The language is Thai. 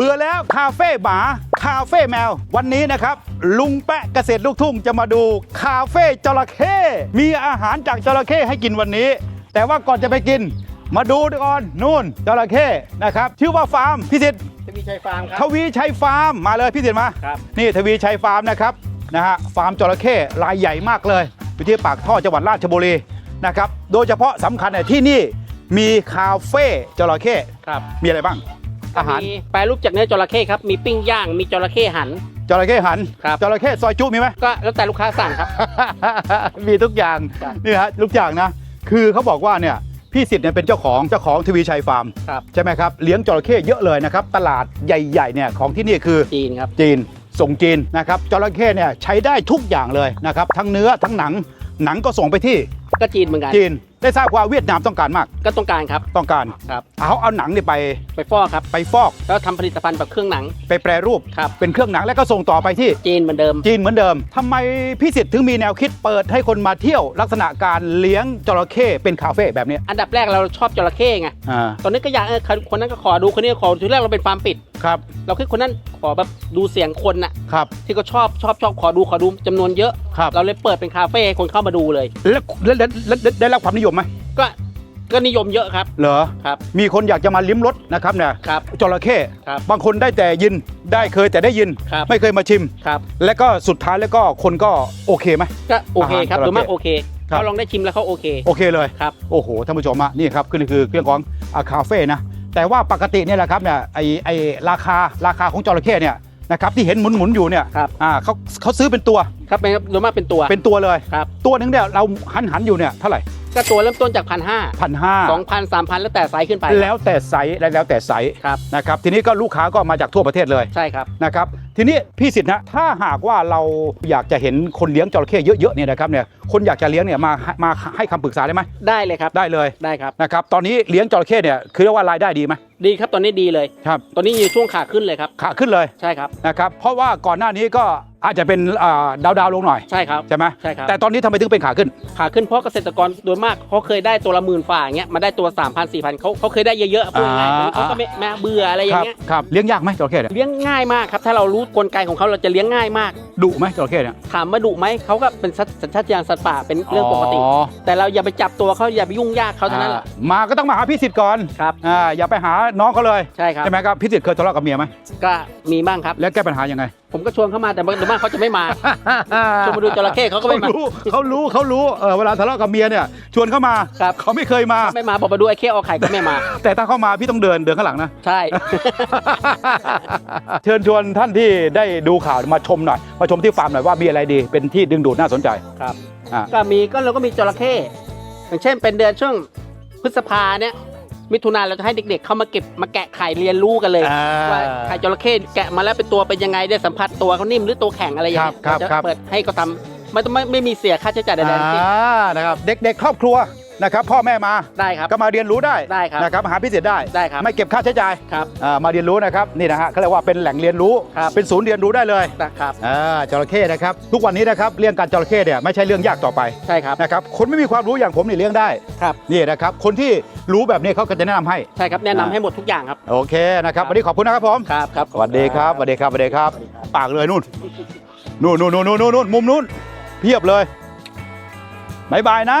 เบื่อแล้วคาเฟ่หมาคาเฟ่แมว วันนี้นะครับ ลุงแปะเกษตรลูกทุ่งจะมาดูคาเฟ่จระเข้มีอาหารจากจระเข้ให้กินวันนี้ แต่ว่าก่อนจะไปกิน มาดูก่อนนู่นจระเข้นะครับชื่อว่าฟาร์มพิสิทธิ์จะมีชัยฟาร์มครัทวีชัยฟาร์มมาเลยพี่เด่นมาครับนี่ทวีชัยฟาร์มนะครับนะฮะฟาร์มจระเข้รายใหญ่มากเลยอยู่ที่ปากท่อจังหวัดราชบุรีนะครับโดยเฉพาะสำคัญเนี่ยที่นี่มีคาเฟ่จระเข้ครับมีอะไรบ้าง อาหารมีแปรรูปจากเนื้อจระเข้ครับ มีปิ้งย่าง มีจระเข้หัน จระเข้หันครับ จระเข้ซอยจุมีไหม ก็แล้วแต่ลูกค้าสั่งครับ มีทุกอย่างครับนี่ฮะทุกอย่างนะ คือเขาบอกว่าเนี่ยพี่สิทธิ์เนี่ยเป็นเจ้าของเจ้าของทวีชัยฟาร์มครับใช่ไหมครับเลี้ยงจระเข้เยอะเลยนะครับ ตลาดใหญ่ๆเนี่ยของที่นี่คือจีนครับจีน ส่งจีนนะครับจระเข้เนี่ยใช้ได้ทุกอย่างเลยนะครับทั้งเนื้อทั้งหนังหนังก็ส่งไปที่ก็จีนเหมือนกันจีน ได้ทราบว่าเวียดนามต้องการมากก็ต้องการครับต้องการครับเอาเอาหนังเนี่ยไปไปฟอกครับไปฟอกแล้วทำผลิตภัณฑ์แบบเครื่องหนัง ไปแปรรูปครับเป็นเครื่องหนังแล้วก็ส่งต่อไปที่จีนเหมือนเดิม จีนเหมือนเดิมทำไมพี่สิทธิ์ถึงมีแนวคิดเปิดให้คนมาเที่ยวลักษณะการเลี้ยงจระเข้เป็นคาเฟ่แบบนี้ อันดับแรกเราชอบจระเข้ไงอ่าตอนนี้ก็อยากเออคนนั้นก็ขอดูคนนี้ก็ขอดูทีแรกเราเป็นฟาร์มปิด ครับเราคิดคนนั้นขอแบบดูเสียงคนน่ะ ครับ ที่เขาชอบชอบชอบขอดูขอดูจำนวนเยอะ ครับ เราเลยเปิดเป็นคาเฟ่ให้คนเข้ามาดูเลย แล้วแล้วแล้วแล้วแล้วได้รับความนิยมไหมก็ก็นิยมเยอะครับ เหรอ ครับ มีคนอยากจะมาลิ้มรสนะครับเนี่ยครับ จระเข้ครับบางคนได้แต่ยินได้เคยแต่ได้ยิน ครับ ไม่เคยมาชิม ครับ และก็สุดท้ายแล้วก็คนก็โอเคไหม ก็โอเคครับอาหารโดยมากจระเข้โอเคครับ เขาลองได้ชิมแล้วเขาโอเค โอเคเลย ครับ โอ้โหท่านผู้ชมอะนี่ครับคือคือเรื่องของอาคาเฟ่นะ แต่ว่าปกติเนี่ยแหละครับเนี่ยไอไอราคาราคาของจระเข้เนี่ยนะครับที่เห็นหมุนหมุนๆอยู่เนี่ยครับ อ่าเขาเขาซื้อเป็นตัวครับเป็นโดยมากเป็นตัว เป็นตัวเลย ครับ ตัวหนึงเนี่ยเราหันหันๆอยู่เนี่ยเท่าไหร่ก็ตัวเริ่มต้นจากพันห้าพันห้าสองพันสามพันแล้วแต่ไซส์ขึ้นไป แล้วแต่ไซส์และแล้วแต่ไซส์ครับ นะครับทีนี้ก็ลูกค้าก็มาจากทั่วประเทศเลยใช่ครับ นะครับทีนี้พี่สิทธิ์นะถ้าหากว่าเราอยากจะเห็นคนเลี้ยงจระเข้เยอะๆเนี่ยนะครับเนี่ย คนอยากจะเลี้ยงเนี่ยมามาให้คำปรึกษาได้ไหมได้เลยครับได้เลยได้ครับนะครับตอนนี้เลี้ยงจระเข้เนี่ยคือเรียกว่ารายได้ดีไหมดีครับตอนนี้ดีเลยครับตอนนี้อยู่ช่วงขาขึ้นเลยครับขาขึ้นเลยใช่ครับนะครับเพราะว่าก่อนหน้านี้ก็อาจจะเป็นอ่าดาวดาวๆลงหน่อยใช่ครับใช่ไหมใช่ครับแต่ตอนนี้ทำไมถึงเป็นขาขึ้น ขาขึ้นเพราะเกษตรกรโดยมากเขาเคยได้ตัวละหมื่นฝ่าอย่างเงี้ยมาได้ตัว 3 0 0 0 4 0 0เขาเขาเคยได้เยอะๆพูดง่ายๆอ่าเขาก็ไม่แม่เบื่ออะไรอคย่ารังเงี้ยครับเลี้ยงยากไหมจระเข้เนี่ยเลี้ยงง่ายมากครับถ้าเรารู้กลไกของเขาเราจะเลี้ยงง่ายมาก ดุไหมจระเข้เนี่ยถามว่าดุไหมเขาก็เป็นสัญสัญชาตญาณสัตว์ป่าเป็นเรื่องปกติอ๋อแต่เราอย่าไปจับตัวเขาอย่าไปยุ่งยากเขาเท่านั้นแหละอ่ามาก็ต้องมาหาพี่สิทธิ์ก่อนครับอ่าอย่าไปหาน้องเขาเลยใช่ครับใช่ไหมครับพี่สิทธิ์เคยทะเลาะกับเมียไหมก็มีบ้างครับแล้วแก้ปัญหายังไง ผมก็ชวนเขามาแต่โดยมากเขาจะไม่มา ชวนมาดูจระเข้เขาก็ไม่มา รู้เขารู้เขารู้เออเวลาทะเลาะกับเมียเนี่ย ชวนเข้ามาครับ เขาไม่เคยมา ไม่มาบอกมาดูไอ้เข้เอาไข่ก็ไม่มา แต่ถ้าเข้ามาพี่ต้องเดินเดินข้างหลังนะ ใช่ เชิญชวนท่านที่ได้ดูข่าวมาชมหน่อยมาชมที่ฟาร์มหน่อยว่ามีอะไรดี เป็นที่ดึงดูดน่าสนใจครับอ่าก็มีก็เราก็มีจระเข้อย่างเช่นเป็นเดือนช่วงพฤษภาเนี่ย มิถุนาเราจะให้เด็กๆ เข้ามาเก็บมาแกะไข่เรียนรู้กันเลยอ่าว่าไข่จระเข้แกะมาแล้วเป็นตัวเป็นยังไงได้สัมผัสตัวเขานิ่มหรือตัวแข็งอะไรอย่างเงี้ยครับครับเราจะครับ เปิดให้เขาทำไม่ต้องไม่ไม่มีเสียค่าใช้จ่ายใดๆทั้งสิ้น อ่านะครับเด็กๆ ครอบครัว นะครับพ่อแม่มาได้ครับ ก็มาเรียนรู้ได้ได้ครับนะครับหาพิเศษได้ได้ครับไม่เก็บค่าใช้จ่ายครับอ่ามาเรียนรู้นะครับนี่นะฮะเขาเรียกว่าเป็นแหล่งเรียนรู้ครับเป็นศูนย์เรียนรู้ได้เลยนะครับอ่าจระเข้นะครับทุกวันนี้นะครับเลี้ยงการจระเข้เนี่ยไม่ใช่เรื่องยากต่อไปใช่ครับนะครับคนไม่มีความรู้อย่างผมนี่เลี้ยงได้ครับนี่นะครับคนที่รู้แบบนี้เขาก็จะแนะนำให้ใช่ครับแนะนำอ่าให้หมดทุกอย่างครับโอเคนะครับครับวันนี้ขอบคุณนะครับผมครับครับสวัสดีครับสวัสดีครับสวัสดีครับ ปากเลยนู่นนู่นนู่นนู่นนู่นนู่นมุมนู่นเพียบเลยบายบายนะ